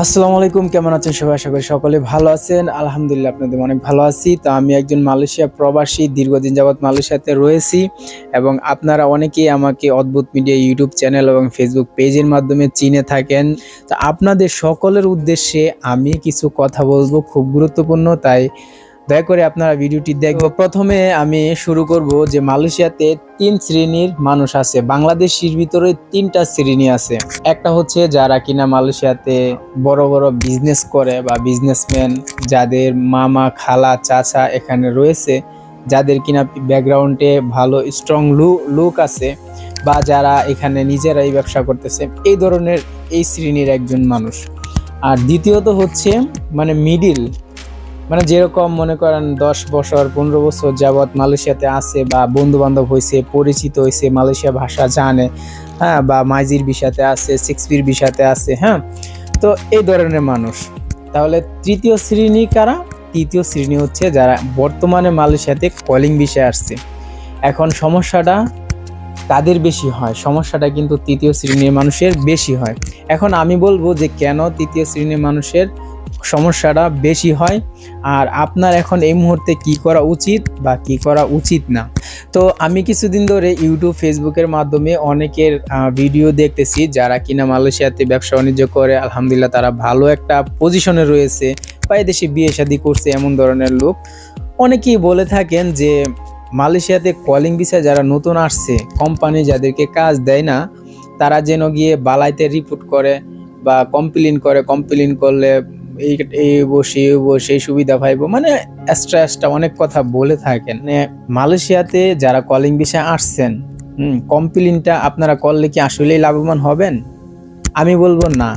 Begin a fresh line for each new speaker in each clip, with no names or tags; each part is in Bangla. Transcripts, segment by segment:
আসসালামু আলাইকুম, কেমন আছেন সবাই? আশা করি সকলে ভালো আছেন। আলহামদুলিল্লাহ, আপনাদের অনেক ভালো আছি। তো আমি একজন মালয়েশিয়া প্রবাসী, দীর্ঘদিন যাবৎ মালয়েশিয়াতে রয়েছি এবং আপনারা অনেকেই আমাকে অদ্ভুত মিডিয়া ইউটিউব চ্যানেল এবং ফেসবুক পেজের মাধ্যমে চিনে থাকেন। তো আপনাদের সকলের উদ্দেশ্যে আমি কিছু কথা বলব, খুব গুরুত্বপূর্ণ, তাই দয়া করে আপনারা ভিডিওটি দেখব প্রথমে আমি শুরু করব যে মালয়েশিয়াতে তিন শ্রেণির মানুষ আছে। বাংলাদেশের ভিতরে তিনটা শ্রেণি আছে। একটা হচ্ছে যারা কিনা মালয়েশিয়াতে বড় বড় বিজনেস করে বা বিজনেসম্যান যাদের মামা খালা চাচা এখানে রয়েছে যাদের কিনা ব্যাকগ্রাউন্ডে ভালো স্ট্রং লু লুক আছে বা যারা এখানে নিজেরাই ব্যবসা করতেছে এই ধরনের এই শ্রেণির একজন মানুষ। আর দ্বিতীয়ত হচ্ছে মানে মিডিল মানে যেরকম মনে করেন দশ বছর, পনেরো বছর যাবৎ মালয়েশিয়াতে আছে বা বন্ধু বান্ধব হয়েছে পরিচিত হয়েছে মালয়েশিয়া ভাষা জানে হ্যাঁ বা মাইজির বিষাতে আছে সিক্সপির বিষাতে আছে হ্যাঁ তো এই ধরনের মানুষ। তাহলে তৃতীয় শ্রেণি কারা? তৃতীয় শ্রেণি হচ্ছে যারা বর্তমানে মালয়েশিয়াতে কলিং বিষয়ে আসছে। এখন সমস্যাটা তাদের বেশি হয়, সমস্যাটা কিন্তু তৃতীয় শ্রেণির মানুষের বেশি হয়। এখন আমি বলব যে কেন তৃতীয় শ্রেণির মানুষের সমস্যাটা বেশি হয়। আর আপনার এখন এই মুহূর্তে কি করা উচিত বা কি করা উচিত না? তো আমি কিছুদিন ধরে ইউটিউব ফেসবুকের মাধ্যমে অনেকের ভিডিও দেখতেছি যারা কিনা মালয়েশিয়াতে ব্যবসা বাণিজ্য করে। আলহামদুলিল্লাহ তারা ভালো একটা পজিশনে রয়েছে বা এদেশে বিয়ে শাদি করছে এমন ধরনের লোক। অনেকেই বলে থাকেন যে মালয়েশিয়াতে কলিং বিষয়ে যারা নতুন আসছে কোম্পানি যাদেরকে কাজ দেয় না, তারা যেন গিয়ে বালাইতে রিপোর্ট করে বা কমপ্লেন করে। কমপ্লেন করলে এই এই বসে সেই সুবিধা পাইবো। মানে এক্সট্রা এক্সট্রা অনেক কথা বলে থাকেন। মানে মালয়েশিয়াতে যারা কলিং বিষয়ে আসছেন কমপ্লেনটা আপনারা করলে কি আসলেই লাভবান হবেন? আমি বলব না।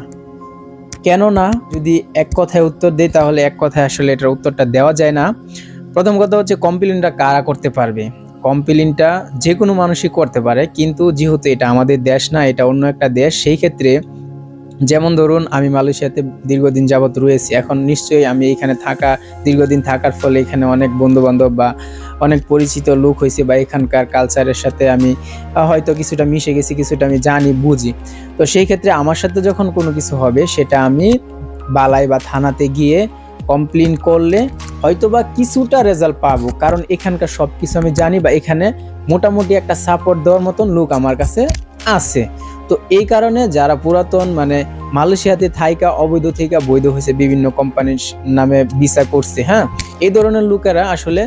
কেন না? যদি এক কথায় উত্তর দেয় তাহলে এক কথায় আসলে এটার উত্তরটা দেওয়া যায় না। প্রথম কথা হচ্ছে কমপ্লেনটা কারা করতে পারবে? কমপ্লেনটা যে কোনো মানুষই করতে পারে, কিন্তু যেহেতু এটা আমাদের দেশ না, এটা অন্য একটা দেশ, সেই ক্ষেত্রে যেমন ধরুন, আমি মালয়েশিয়াতে দীর্ঘদিন যাবৎ রয়েছি। এখন নিশ্চয়ই আমি এখানে থাকা, দীর্ঘদিন থাকার ফলে এখানে অনেক বন্ধু বান্ধব বা অনেক পরিচিত লোক হয়েছে বা এখানকার কালচারের সাথে আমি হয়তো কিছুটা মিশে গেছি, কিছুটা আমি জানি, বুঝি। তো সেই ক্ষেত্রে আমার সাথে যখন কোনো কিছু হবে, সেটা আমি বালাই বা থানাতে গিয়ে কমপ্লেন করলে হয়তো বা কিছুটা রেজাল্ট পাবো। কারণ এখানকার সব কিছু আমি জানি বা এখানে মোটামুটি একটা সাপোর্ট দেওয়ার মতন লোক আমার কাছে আছে। তো এই কারণে যারা পুরাতন মানে মালয়েশিয়াতে থাইকা, অবৈধ থেকে বৈধ হয়েছে বিভিন্ন কোম্পানির নামে ভিসা করছে হ্যাঁ? এই ধরনের লোকেরা আসলে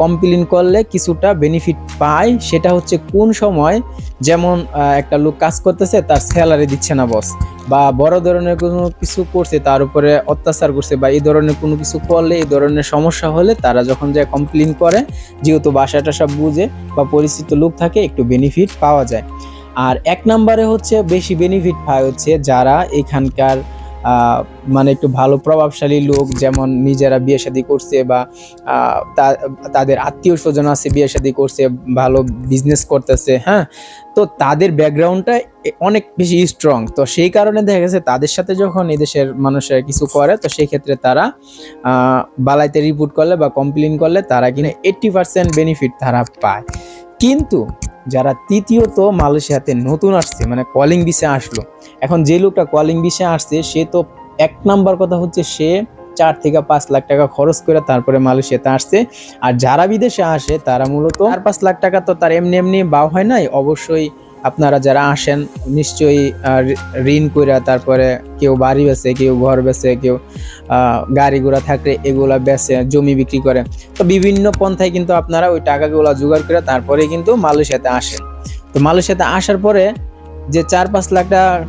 কমপ্লেন করলে কিছুটা বেনিফিট পায়। সেটা হচ্ছে কোন সময় যেমন একটা লোক কাজ করতেছে, তার স্যালারি দিচ্ছে না বস বা বড় ধরনের কোনো কিছু করছে, তার উপরে অত্যাচার করছে, বা এই ধরনের কোনো কিছু করলে, এই ধরনের সমস্যা হলে তারা যখন যায় কমপ্লেন করে, যেহেতু বাসাটা সব বুঝে, বা পরিচিত লোক থাকে, একটু বেনিফিট পাওয়া যায়। আর এক নম্বরে হচ্ছে বেশি বেনিফিট পায় হচ্ছে যারা এখানকার মানে একটু ভালো প্রভাবশালী লোক, যেমন নিজেরা বিয়ে শাদী করছে বা তাদের আত্মীয় স্বজন আছে বিয়ে শাদী করছে, ভালো বিজনেস করতেছে হ্যাঁ? তো তাদের ব্যাকগ্রাউন্ডটা অনেক বেশি স্ট্রং তো সেই কারণে দেখা গেছে তাদের সাথে যখন এদেশের মানুষের কিছু করে, তো সেই ক্ষেত্রে তারা বালাইতে রিপোর্ট করলে বা কমপ্লেন করলে তারা কিনা এইট্টি পার্সেন্ট বেনিফিট তারা পায়। কিন্তু যারা তৃতীয়ত মালয়েশিয়াতে নতুন আসছে মানে কলিং বিষে আসলো। এখন যে লোকটা কলিং বিষে আসছে, সে তো এক নাম্বার কথা হচ্ছে সে চার থেকে পাঁচ লাখ টাকা খরচ করে তারপরে মালয়েশিয়াতে আসছে। আর যারা বিদেশে আসে, তারা মূলত চার পাঁচ লাখ টাকা তো তার এমনি এমনি বা হয় নাই, অবশ্যই আপনারা যারা আসেন, নিশ্চয়ই ঋণ করে তারপরে কেউ বাড়ি বেছে কেউ ঘর বেছে কেউ গাড়ি ঘোড়া থাকলে এগুলা বেছে জমি বিক্রি করে। তো বিভিন্ন পন্থায় কিন্তু আপনারা ওই টাকাগুলো জোগাড় করে তারপরে কিন্তু মালয়েশিয়াতে আসেন। তো মালয়েশিয়াতে আসার পরে যে চার পাঁচ লাখ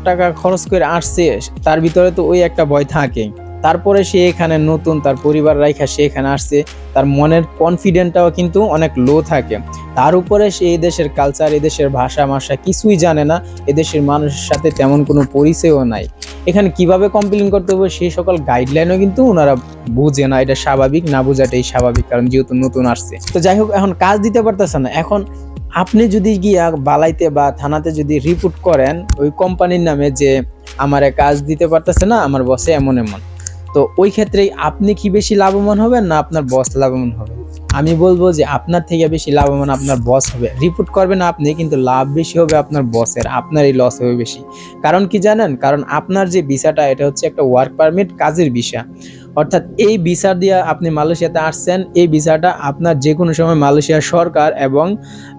টাকা খরচ করে আসছে, তার ভিতরে তো ওই একটা ভয় থাকে। তারপরে সে এখানে নতুন, তার পরিবার রাইখা সে এখানে আসছে, তার মনের কনফিডেন্টটাও কিন্তু অনেক লো থাকে। তার উপরে সে এই দেশের কালচার এদেশের ভাষা মাসা কিছুই জানে না এদেশের মানুষের সাথে তেমন কোনো পরিচয়ও নাই। এখানে কীভাবে কমপ্লেন করতে হবে সেই সকল গাইডলাইনও কিন্তু ওনারা বুঝে না, এটা স্বাভাবিক না বোঝাটাই স্বাভাবিক, কারণ যেহেতু নতুন আসছে। তো যাই হোক, এখন কাজ দিতে পারতেছে না। এখন আপনি যদি গিয়া বালাইতে বা থানাতে যদি রিপোর্ট করেন, ওই কোম্পানির নামে যে, আমারে কাজ দিতে পারতেছে না, আমার বসে এমন এমন। তো ওই ক্ষেত্রেই আপনি কি বেশি লাভবান হবেন না আপনার বস লাভবান হবে? আমি বলব যে আপনার থেকে বেশি লাভবান আপনার বস হবে। রিপোর্ট করবেন আপনি, কিন্তু লাভ বেশি হবে আপনার বসের আপনারই লস হবে বেশি। কারণ কি জানেন? কারণ আপনার যে ভিসাটা, এটা হচ্ছে একটা ওয়ার্ক পারমিট কাজের ভিসা। অর্থাৎ এই ভিসা দিয়ে আপনি মালয়েশিয়াতে আসছেন, এই ভিসাটা আপনার যে কোনো সময় মালয়েশিয়ার সরকার এবং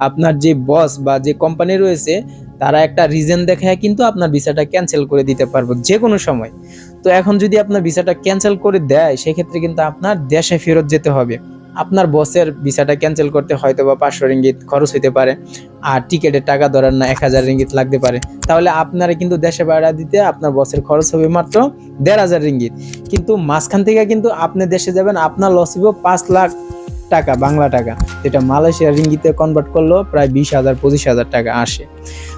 আপনার যে বস বা যে কোম্পানি রয়েছে, তারা একটা রিজন দেখায় কিন্তু আপনার ভিসাটা ক্যান্সেল করে দিতে পারব যে কোনো সময়। তো এখন যদি আপনার ভিসাটা ক্যান্সেল করে দেয়, সেক্ষেত্রে কিন্তু আপনার দেশে ফেরত যেতে হবে। আপনার বসের ভিসাটা ক্যান্সেল করতে হয়তো বা পাঁচশো রিঙ্গিত খরচ হতে পারে, আর টিকিটের টাকা ধরার না এক হাজার রিঙ্গিত লাগতে পারে। তাহলে আপনারা কিন্তু দেশে ভাড়া দিতে আপনার বসের খরচ হবে মাত্র দেড় হাজার রিঙ্গিত। কিন্তু মাঝখান থেকে কিন্তু আপনি দেশে যাবেন, আপনার লস হবে পাঁচ লাখ টাকা, বাংলা টাকা। যেটা মালয়েশিয়ার রিঙ্গিতে কনভার্ট করলেও প্রায় বিশ হাজার, পঁচিশ হাজার টাকা আসে।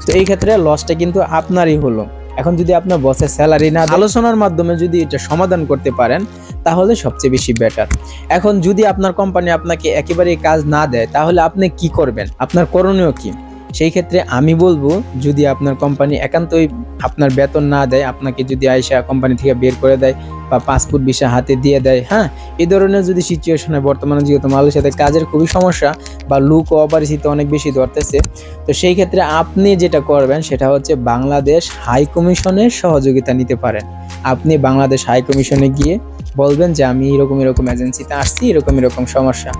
তো এই ক্ষেত্রে লসটা কিন্তু আপনারই হলো। এখন যদি আপনার বসের স্যালারি না আলোচনার মাধ্যমে যদি এটা সমাধান করতে পারেন, তাহলে সবচেয়ে বেশি বেটার এখন যদি আপনার কোম্পানি আপনাকে একেবারেই কাজ না দেয়, তাহলে আপনি কি করবেন? আপনার করণীয় কি? সেই ক্ষেত্রে আমি বলব, যদি আপনার কোম্পানি একান্তই আপনার বেতন না দেয়, আপনাকে যদি আয়সা কোম্পানি থেকে বের করে দেয় বা পাসপোর্ট ভিসা হাতে দিয়ে দেয় হ্যাঁ? এই ধরনের যদি সিচুয়েশনে বর্তমানে যেহেতু মালয়েশিয়াতে কাজের খুবই সমস্যা বা লুক অপরিচিত অনেক বেশি ধরতেছে, তো সেই ক্ষেত্রে আপনি যেটা করবেন, সেটা হচ্ছে বাংলাদেশ হাই কমিশনের সহযোগিতা নিতে পারেন। আপনি বাংলাদেশ হাই কমিশনে গিয়ে বলবেন যে, আমি এরকম এরকম এজেন্সিতে আসছি, এরকম এরকম সমস্যা।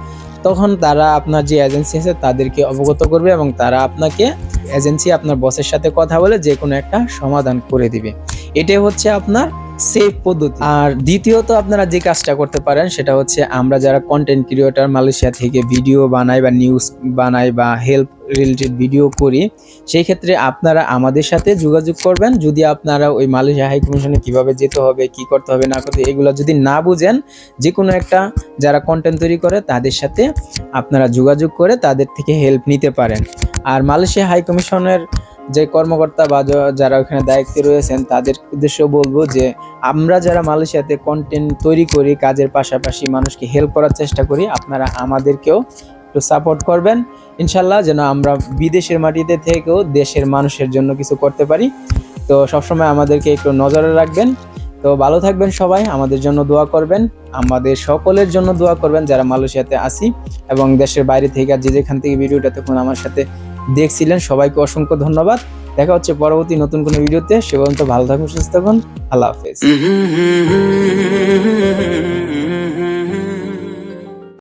তখন তারা আপনার যে এজেন্সি আছে তাদেরকে অবগত করবে এবং তারা আপনাকে এজেন্সি আপনার বসের সাথে কথা বলে যে কোনো একটা সমাধান করে দিবে। এটাই হচ্ছে আপনার সেফ পদ্ধতি। আর দ্বিতীয়ত আপনারা যে কাজটা করতে পারেন, সেটা হচ্ছে আমরা যারা কন্টেন্ট ক্রিয়েটর মালয়েশিয়া থেকে ভিডিও বানাই বা নিউজ বানাই বা হেল্প রিলেটেড ভিডিও করি, সেই ক্ষেত্রে আপনারা আমাদের সাথে যোগাযোগ করবেন। যদি আপনারা ওই মালয়েশিয়া হাই কমিশনে কীভাবে যেতে হবে, কি করতে হবে, না করতে এগুলো যদি না বুঝেন যে কোনো একটা যারা কন্টেন্ট তৈরি করে, তাদের সাথে আপনারা যোগাযোগ করে তাদের থেকে হেল্প নিতে পারেন। আর মালয়েশিয়া হাই কমিশনের যে কর্মকর্তা বা যারা ওখানে দায়িত্বে রয়েছেন, তাদের উদ্দেশ্য বলব যে আমরা যারা মালয়েশিয়াতে কন্টেন্ট তৈরি করি, কাজের পাশাপাশি মানুষকে হেল্প করার চেষ্টা করি, আপনারা আমাদেরকেও একটু সাপোর্ট করবেন। ইনশাল্লাহ যেন আমরা বিদেশের মাটিতে থেকেও দেশের মানুষের জন্য কিছু করতে পারি। তো সবসময় আমাদেরকে একটু নজরে রাখবেন। তো ভালো থাকবেন সবাই, আমাদের জন্য দোয়া করবেন। আমাদের সকলের জন্য দোয়া করবেন, যারা মালয়েশিয়াতে আসি এবং দেশের বাইরে থেকে যে যেখান থেকে ভিডিওটা তখন আমার সাথে দেখছিলেন, সবাইকে অসংখ্য ধন্যবাদ। দেখা হচ্ছে পরবর্তী নতুন কোনো ভিডিওতে। সে পর্যন্ত ভালো থাকুন, সুস্থ থাকুন। আল্লাহ হাফেজ।
Mm-hmm.